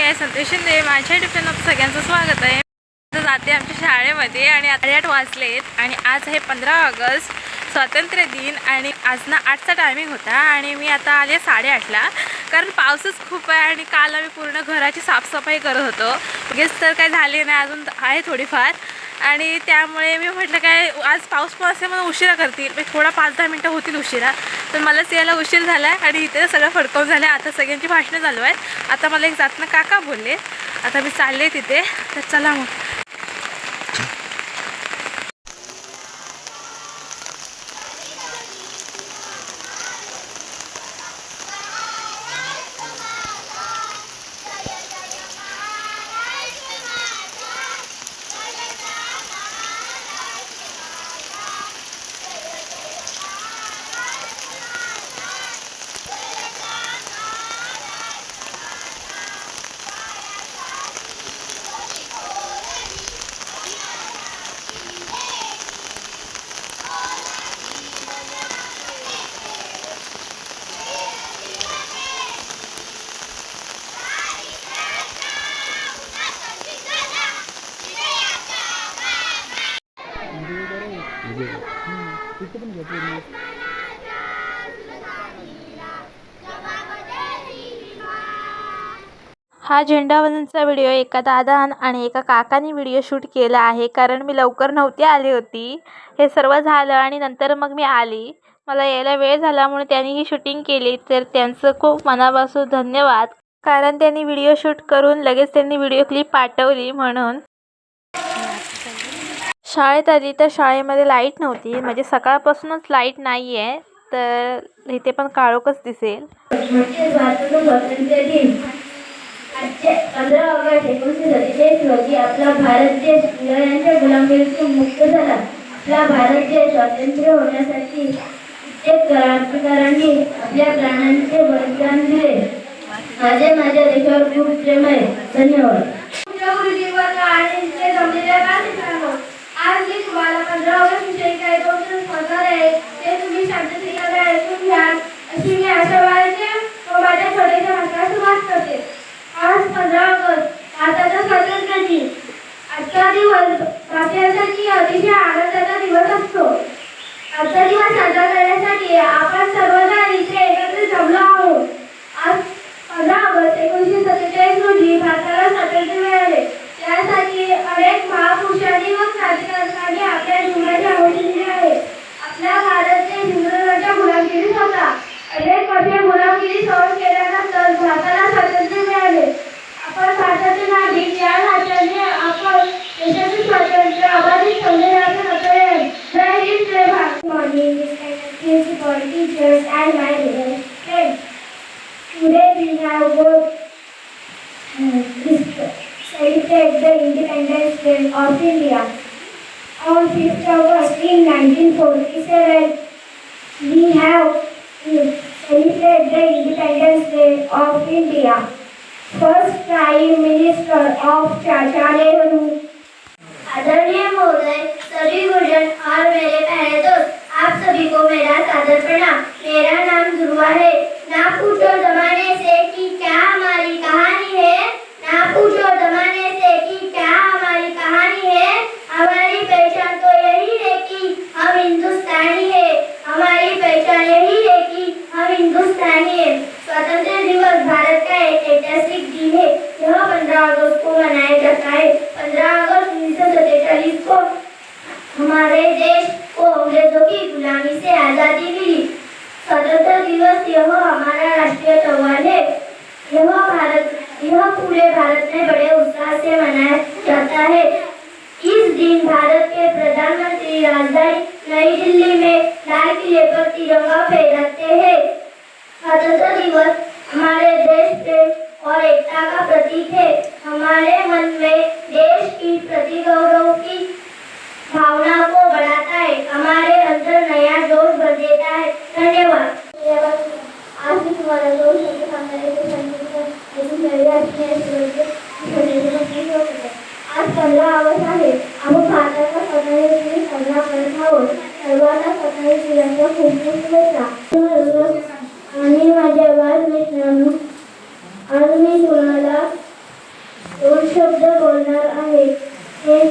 मी आहे संतोष शिंदे. माझ्या टिफिन सगळ्यांचं स्वागत आहे. जाते आमच्या शाळेमध्ये आणि आता आठ वाजलेत आणि आज आहे पंधरा ऑगस्ट स्वातंत्र्य दिन आणि आज ना आठचा टायमिंग होता आणि मी आता आले साडेआठला. कारण पाऊसच खूप आहे आणि काल आम्ही पूर्ण घराची साफसफाई करत होतो. गेस तर काय झाली नाही अजून आहे थोडीफार. आणि त्यामुळे मी म्हटलं काय आज पाऊस पण असल्यामुळे उशिरा करतील. म्हणजे थोडा पाच दहा मिनटं होतील उशिरा. तर मलाच यायला उशीर झाला आहे आणि इथे सगळं फडकावून झालं आहे आता सगळ्यांची भाषणं चालू आहेत. आता मला एक जातनं काका बोलले. आता मी चालले तिथे. तर चला मग. हा झेंडावंदनचा व्हिडिओ एका दादा आणि एका काकाने व्हिडिओ शूट केला आहे कारण मी लवकर नव्हती आली होती. हे सर्व झालं आणि नंतर मग मी आली. मला यायला वेळ झाल्यामुळे त्यांनी ही शूटिंग केली तर त्यांचं खूप मनापासून धन्यवाद. कारण त्यांनी व्हिडिओ शूट करून लगेच त्यांनी व्हिडिओ क्लिप पाठवली म्हणून. शाळेत आली तर शाळेमध्ये लाइट नव्हती. म्हणजे सकाळपासूनच लाइट नाही आहे तर इथे पण काळोखच दिसेल. स्वातंत्र्य दिन. पंधरा ऑगस्ट एकोणीसशे सत्तेचाळीस रोजी आपला भारत देश इंग्रजांच्या मुक्त झाला. आपला भारत देश स्वातंत्र्य होण्यासाठी कित्येक क्रांतिकारांनी आपल्या प्राणांचे बलिदान दिले. माझे माझ्या देशावर खूप प्रेम आहे. धन्यवाद. Celebrate the Independence Day of India. On 5th August in 1947, we have uh, celebrated the Independence Day of India. First Prime Minister of Chacha Nehru. आदरणीय महोदय सभी गुरुजन और मेरे प्यारे दोस्त आप सभी को मेरा सादर प्रणाम मेरा नाम ध्रुवा है ना पूछो दिवस यह हमारा राष्ट्रीय त्यौहार है यह भारत यह पूरे भारत में बड़े उत्साह से मनाया जाता है इस दिन भारत के प्रधानमंत्री राजधानी नई दिल्ली में लाल किले पर तिरंगा फहराते हैं. स्वतंत्रता दिवस हमारे देश प्रेम और एकता का प्रतीक है. हमारे मन में देश की प्रति गौरव की भावना को बढ़ाता है. हमारे अंदर नया जोश भर देता है धन्यवाद आज मी तुम्हाला दोन शब्द सांगणार आहे ते सांगितलं ऐकून घ्यावे अशी मी संदेशाची होते आज पंधरा ऑगस्ट आहे आपण भारताचा स्वतंत्र दिन साजरा करत आहोत सर्वांना स्वतंत्र दिनाच्या खूप खूप शुभेच्छा आणि माझ्या बाल मित्रांनो आज मी तुम्हाला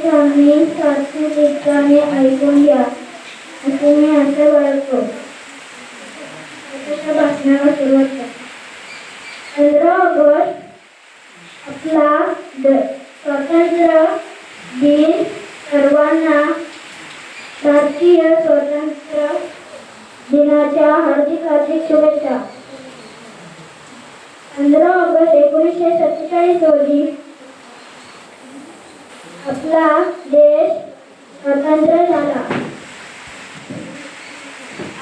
स्वामी सारखी ठिकाणी ऐकून घ्या असे मी आशा बाळगतो करायला सुरुवात पंधरा ऑगस्ट आपला द- स्वातंत्र्य दिन सर्वांना भारतीय स्वातंत्र्य दिनाच्या हार्दिक हार्दिक शुभेच्छा. पंधरा ऑगस्ट एकोणीसशे सत्तेचाळीस रोजी आपला देश स्वतंत्र झाला.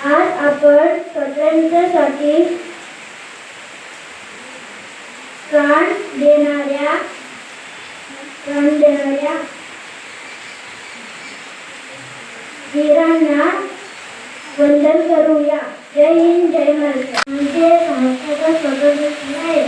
आज आपण स्वातंत्र्यासाठी प्राण देणाऱ्या प्राण देणाऱ्या वीरांना वंदन करूया. जय हिंद जय महाराष्ट्र. म्हणजे भारताचा स्वातंत्र्य दिन आहे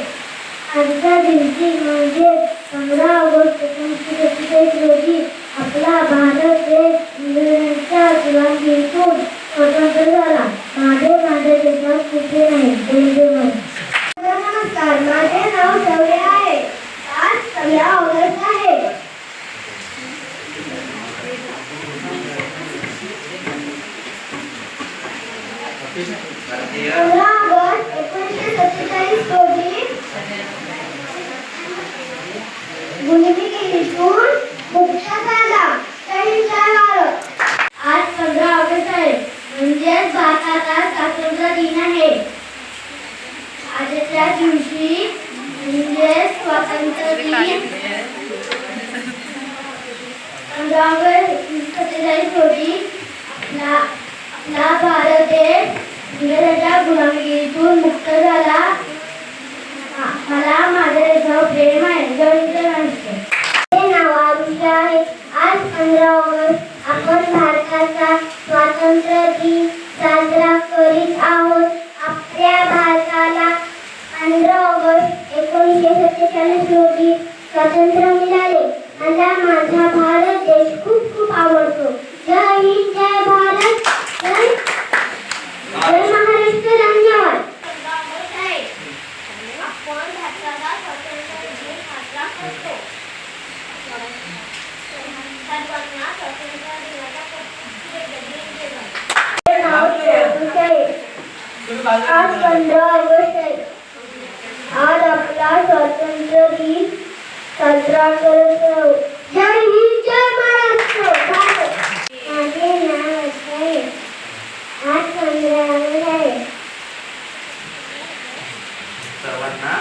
आजच्या दिवशी म्हणजे पंधरा ऑगस्ट एकोणीसशे सत्तेचाळीस रोजी आपला भारत देश इंग्रजांच्या गुलामगिरीतून स्वतंत्र झाला माझे माझ्या देशात कुठे नाही जय जय महाराष्ट्र नमस्कार माझे नाव शौर्य आहे आज पंधरा ऑगस्ट आहे पंधरा ऑगस्ट एकोणीसशे सत्तेचाळीस रोजी गुन्हेगिरीतून मुक्त झाला जय जय भारत आज पंधरा ऑगस्ट आहे. म्हणजेच भारताचा स्वातंत्र्य दिन आहे. आजच्या दिवशी म्हणजे स्वातंत्र्य दिन. पंधरा ऑगस्ट सत्तेचाळीस रोजी आपला भारत देश इंग्रजांच्या गुलामगिरीतून मुक्त झाला. मला माझ्या देशावर प्रेम आहे. आपण साजरा करतो. सर्वांना नाव आज पंधरा ऑगस्ट आहे. आज आपला स्वातंत्र्य दिन साजरा करत. आहोत जय हिंद जय महाराष्ट्र. माझे नाव असे आज पंधरा ऑगस्ट आहे. सर्वांना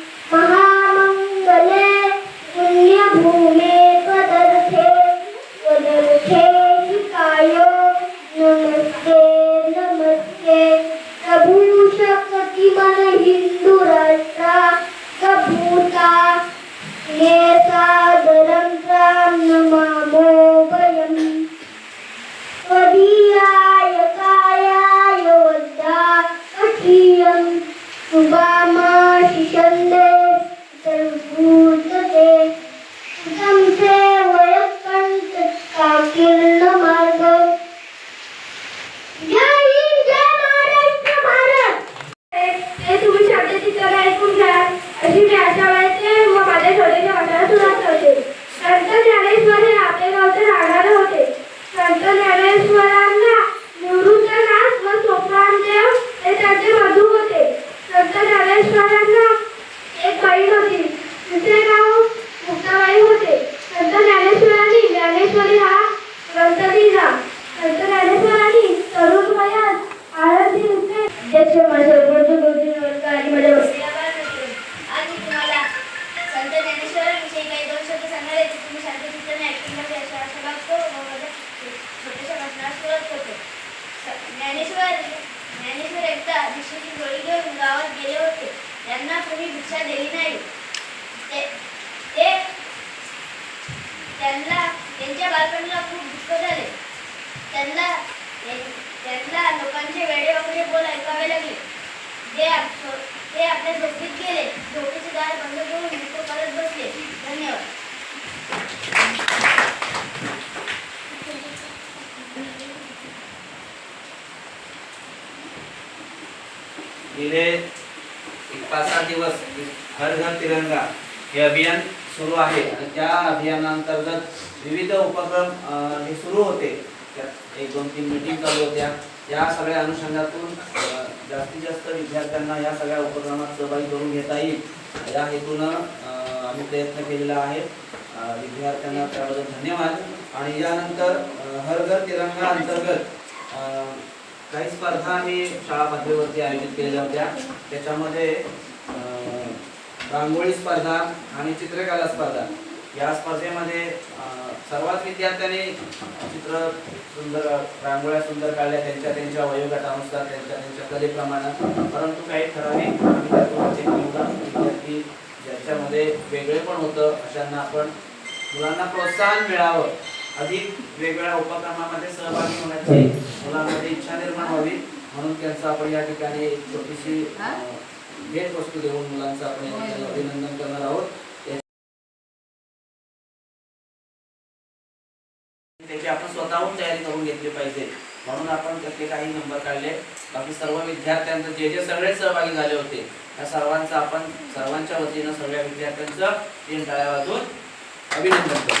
ग्रंथ लिहिला संत तरुण वयात आळंदी अध्यक्ष माझ्या वर्ग आणि माझ्या तुम्हाला संत ज्ञानेश्वरांविषयी काही दोन शब्द सांगणार तुम्ही ऐकून घ्यावे अशा आशा बाळगतो व माझ्या छोट्याशा भाषणाला सुरुवात करतो. ज्ञानेश्वर ज्ञानेश्वर एकदा भिक्षेची गोळी घेऊन गावात गेले होते. त्यांना कोणी भिक्षा दिली नाही. ते ते त्यांना त्यांच्या बालपणीला खूप दुःख झाले. त्यांना त्यांना लोकांचे वेळे वगैरे बोल ऐकावे लागले. ते ते आपल्या झोपीत गेले झोपीचे दार बंद करून नृत्य करत बसले. धन्यवाद. गेले एक पाच सहा दिवस हर घर तिरंगा. हे अभियान सुरू आहे. आणि त्या अभियानांतर्गत विविध उपक्रम हे सुरू होते. त्यात एक दोन तीन मीटिंग चालू होत्या. या सगळ्या अनुषंगातून जास्तीत जास्त विद्यार्थ्यांना या सगळ्या उपक्रमात सहभागी करून घेता येईल. या हेतूनं आम्ही प्रयत्न केलेला आहे. विद्यार्थ्यांना त्याबद्दल धन्यवाद. आणि यानंतर हर घर तिरंगा अंतर्गत काही स्पर्धा आम्ही शाळा पातळीवरती आयोजित केलेल्या होत्या. त्याच्यामध्ये रांगोळी स्पर्धा आणि चित्रकला स्पर्धा. या स्पर्धेमध्ये सर्वात विद्यार्थ्यांनी चित्र सुंदर रांगोळ्या सुंदर काढल्या. त्यांच्या त्यांच्या वयोगटानुसार त्यांच्या त्यांच्या कलेप्रमाणे. परंतु काही ठराविक विद्यार्थी ज्याच्यामध्ये वेगळे पण होतं अशांना आपण मुलांना प्रोत्साहन मिळावं. अधिक वेगवेगळ्या उपक्रमामध्ये सहभागी होण्याची मुलांमध्ये इच्छा निर्माण व्हावी. म्हणून त्यांचं आपण या ठिकाणी छोटीशी भेट वस्तू देऊन मुलांचं आपण अभिनंदन करणार आहोत. त्या- त्याची आपण स्वतःहून तयारी करून घेतली पाहिजे. म्हणून आपण त्यातले काही नंबर काढले. बाकी सर्व विद्यार्थ्यांचं जे जे सगळे सहभागी झाले होते त्या सर्वांचं आपण सर्वांच्या वतीनं सगळ्या विद्यार्थ्यांचं तीन टाळ्या अभिनंदन करतो.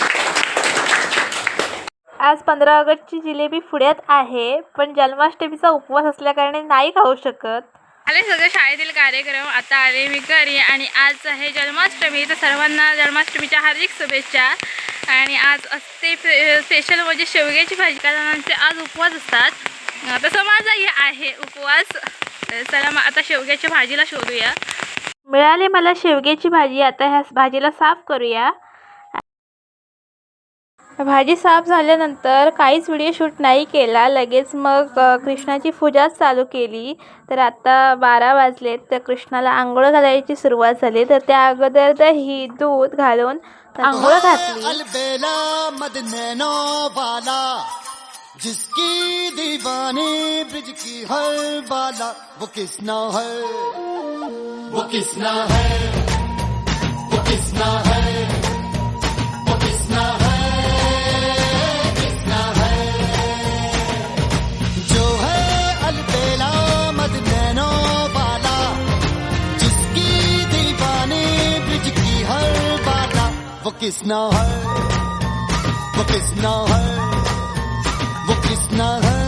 आज पंधरा ऑगस्टची जिलेबी पुण्यात आहे पण जन्माष्टमीचा उपवास असल्याकारणे नाही खाऊ शकत. आले सगळे शाळेतील कार्यक्रम आता आले मी घरी आणि आज आहे जन्माष्टमी. तर सर्वांना जन्माष्टमीच्या हार्दिक शुभेच्छा. आणि आज असते स्पेशल म्हणजे शेवग्याची भाजी. कारणांचे आज उपवास असतात. तसं माझाही आहे उपवास. चला मग आता शेवग्याच्या भाजीला शोधूया. मिळाले मला शेवग्याची भाजी. आता ह्या भाजीला साफ करूया. भाजी साफ झाल्यानंतर काहीच व्हिडिओ शूट नाही केला. लगेच मग कृष्णाची पूजाच चालू केली. तर आता बारा वाजलेत. तर कृष्णाला आंघोळ घालायची सुरुवात झाली. तर त्या अगोदर दही दूध घालून आंघोळ घातली. जिसकी दीवानी ब्रिज की हर बाला वो किसना है? वो किसना है? वो किसना है? किसना है? वो किसना है? वो किसना है?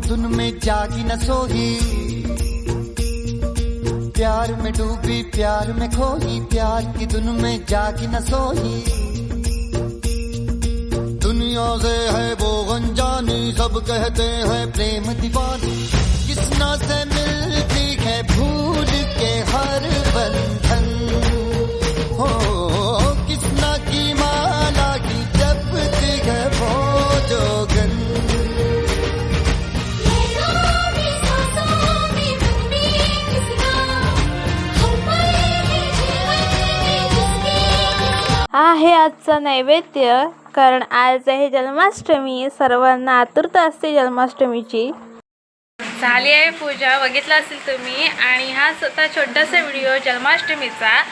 धुन में जागी न सोही। प्यार में डूबी, प्यार में खोही, प्यार की धुन में जागी न सोही। दुनिया से है वो अनजानी, सब कहते हैं प्रेम दीवानी। किसना से मिलती है भूल के हर बंधन? हो आहे आजचा नैवेद्य. कारण आज आहे जन्माष्टमी. सर्वांना आतुरता असते जन्माष्टमीची. झाली आहे पूजा. बघितला असेल तुम्ही. आणि हा स्वतः छोटासा व्हिडिओ जन्माष्टमीचा.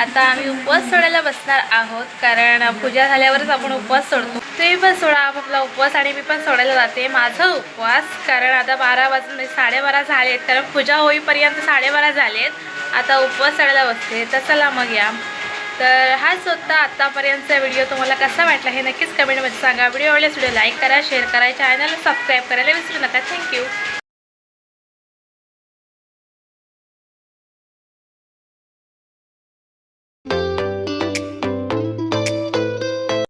आता आम्ही उपवास सोडायला बसणार आहोत. कारण पूजा झाल्यावरच आपण उपवास सोडतो. तुम्ही पण सोडा आपला उपवास. आणि मी पण सोडायला जाते. माझा उपवास. कारण आता बारा वाजून म्हणजे साडेबारा झालेत. कारण पूजा होईपर्यंत साडेबारा झालेत. आता उपवास सोडायला बसते. तर चला मग या. तर हाच होता आत्तापर्यंतचा व्हिडिओ तुम्हाला कसा वाटला हे नक्कीच कमेंटमध्ये सांगा. व्हिडिओ आवडल्यास व्हिडिओ लाईक करा शेअर करा चॅनलला सबस्क्राईब करायला विसरू नका. थँक्यू